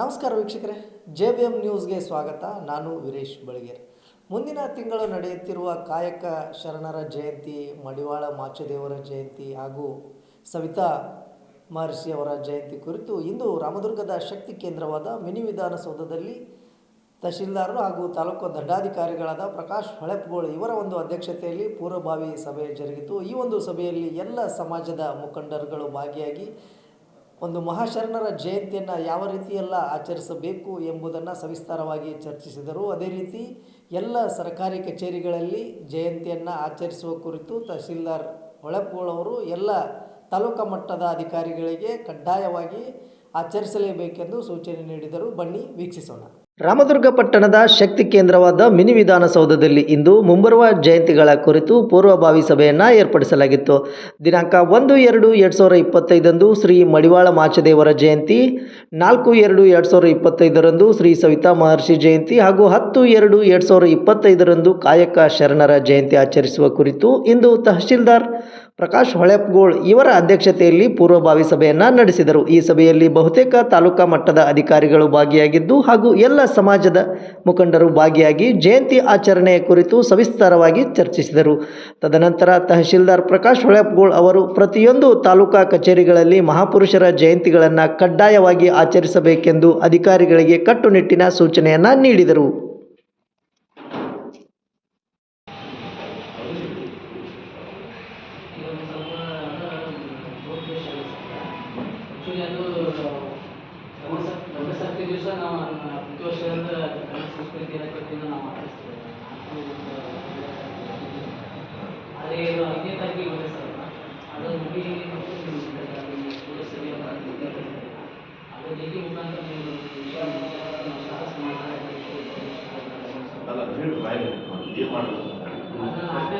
ನಮಸ್ಕಾರ ವೀಕ್ಷಕರೇ, J B M ನ್ಯೂಸ್ಗೆ ಸ್ವಾಗತ. ನಾನು ವೀರೇಶ್ ಬಳಗೇರ್ ಮುಂದಿನ ತಿಂಗಳು ನಡೆಯುತ್ತಿರುವ ಕಾಯಕ ಶರಣರ ಜಯಂತಿ, ಮಡಿವಾಳ ಮಾಚದೇವರ ಜಯಂತಿ ಹಾಗೂ ಸವಿತಾ ಮಹರ್ಷಿಯವರ ಜಯಂತಿ ಕುರಿತು ಇಂದು ರಾಮದುರ್ಗದ ಶಕ್ತಿ ಕೇಂದ್ರವಾದ ಮಿನಿ ವಿಧಾನಸೌಧದಲ್ಲಿ ತಹಶೀಲ್ದಾರರು ಹಾಗೂ ತಾಲೂಕು ದಂಡಾಧಿಕಾರಿಗಳಾದ ಪ್ರಕಾಶ್ ಹೊಳೆಪ್ಗೋಳ್ ಇವರ ಒಂದು ಅಧ್ಯಕ್ಷತೆಯಲ್ಲಿ ಪೂರ್ವಭಾವಿ ಸಭೆ ಜರುಗಿತು. ಈ ಒಂದು ಸಭೆಯಲ್ಲಿ ಎಲ್ಲ ಸಮಾಜದ ಮುಖಂಡರುಗಳು ಭಾಗಿಯಾಗಿ ಒಂದು ಮಹಾಶರಣರ ಜಯಂತಿಯನ್ನು ಯಾವ ರೀತಿಯೆಲ್ಲ ಆಚರಿಸಬೇಕು ಎಂಬುದನ್ನು ಸವಿಸ್ತಾರವಾಗಿ ಚರ್ಚಿಸಿದರು. ಅದೇ ರೀತಿ ಎಲ್ಲ ಸರ್ಕಾರಿ ಕಚೇರಿಗಳಲ್ಲಿ ಜಯಂತಿಯನ್ನು ಆಚರಿಸುವ ಕುರಿತು ತಹಸೀಲ್ದಾರ್ ಹೊಳೆಪ್ಗೋಳವರು ಎಲ್ಲ ತಾಲೂಕು ಮಟ್ಟದ ಅಧಿಕಾರಿಗಳಿಗೆ ಕಡ್ಡಾಯವಾಗಿ ಆಚರಿಸಲೇಬೇಕೆಂದು ಸೂಚನೆ ನೀಡಿದರು. ಬನ್ನಿ ವೀಕ್ಷಿಸೋಣ. ರಾಮದುರ್ಗ ಪಟ್ಟಣದ ಶಕ್ತಿ ಕೇಂದ್ರವಾದ ಮಿನಿ ವಿಧಾನಸೌಧದಲ್ಲಿ ಇಂದು ಮುಂಬರುವ ಜಯಂತಿಗಳ ಕುರಿತು ಪೂರ್ವಭಾವಿ ಸಭೆಯನ್ನು ಏರ್ಪಡಿಸಲಾಗಿತ್ತು. ದಿನಾಂಕ ಒಂದು ಎರಡು ಎರಡು ಸಾವಿರದ ಇಪ್ಪತ್ತೈದಂದು ಶ್ರೀ ಮಡಿವಾಳ ಮಾಚದೇವರ ಜಯಂತಿ, ನಾಲ್ಕು ಎರಡು ಎರಡು ಸಾವಿರದ ಇಪ್ಪತ್ತೈದರಂದು ಶ್ರೀ ಸವಿತಾ ಮಹರ್ಷಿ ಜಯಂತಿ ಹಾಗೂ ಹತ್ತು ಎರಡು ಎರಡು ಸಾವಿರದ ಇಪ್ಪತ್ತೈದರಂದು ಕಾಯಕ ಶರಣರ ಜಯಂತಿ ಆಚರಿಸುವ ಕುರಿತು ಇಂದು ತಹಶೀಲ್ದಾರ್ ಪ್ರಕಾಶ್ ಹೊಳೆಪ್ಗೋಳ್ ಇವರ ಅಧ್ಯಕ್ಷತೆಯಲ್ಲಿ ಪೂರ್ವಭಾವಿ ಸಭೆಯನ್ನು ನಡೆಸಿದರು. ಈ ಸಭೆಯಲ್ಲಿ ಬಹುತೇಕ ತಾಲೂಕಾ ಮಟ್ಟದ ಅಧಿಕಾರಿಗಳು ಭಾಗಿಯಾಗಿದ್ದು ಹಾಗೂ ಎಲ್ಲ ಸಮಾಜದ ಮುಖಂಡರು ಭಾಗಿಯಾಗಿ ಜಯಂತಿ ಆಚರಣೆಯ ಕುರಿತು ಸವಿಸ್ತಾರವಾಗಿ ಚರ್ಚಿಸಿದರು. ತದನಂತರ ತಹಶೀಲ್ದಾರ್ ಪ್ರಕಾಶ್ ಹೊಳೆಪ್ಗೋಳ್ ಅವರು ಪ್ರತಿಯೊಂದು ತಾಲೂಕಾ ಕಚೇರಿಗಳಲ್ಲಿ ಮಹಾಪುರುಷರ ಜಯಂತಿಗಳನ್ನು ಕಡ್ಡಾಯವಾಗಿ ಆಚರಿಸಬೇಕೆಂದು ಅಧಿಕಾರಿಗಳಿಗೆ ಕಟ್ಟುನಿಟ್ಟಿನ ಸೂಚನೆಯನ್ನು ನೀಡಿದರು. ಆ್ಯಕ್ಚುಲಿ ಅದು ಗಮನ ಗಮನ ಸರ್ತಿ ದಿವಸ ನಾವು ಅದನ್ನ ಪ್ರತಿ ವರ್ಷದಿಂದ ಕನ್ನಡ ಸಂಸ್ಕೃತಿ ಇಲಾಖೆಯಿಂದ ನಾವು ಆಚರಿಸ್ತೇವೆ. ಆದರೆ ಇದು ಐದನೇ ತಾರೀಕಿಗೆ ಬಂದಿದೆ ಸರ್ ಅದು. ಮುಗಿ ಪುರಸಭೆ ಅದು ಡಿ ಮುಖಾಂತರ ನೀವು ಸಾಹಸ ನಾವು ಅದನ್ನು ನಾಲ್ಕನೇ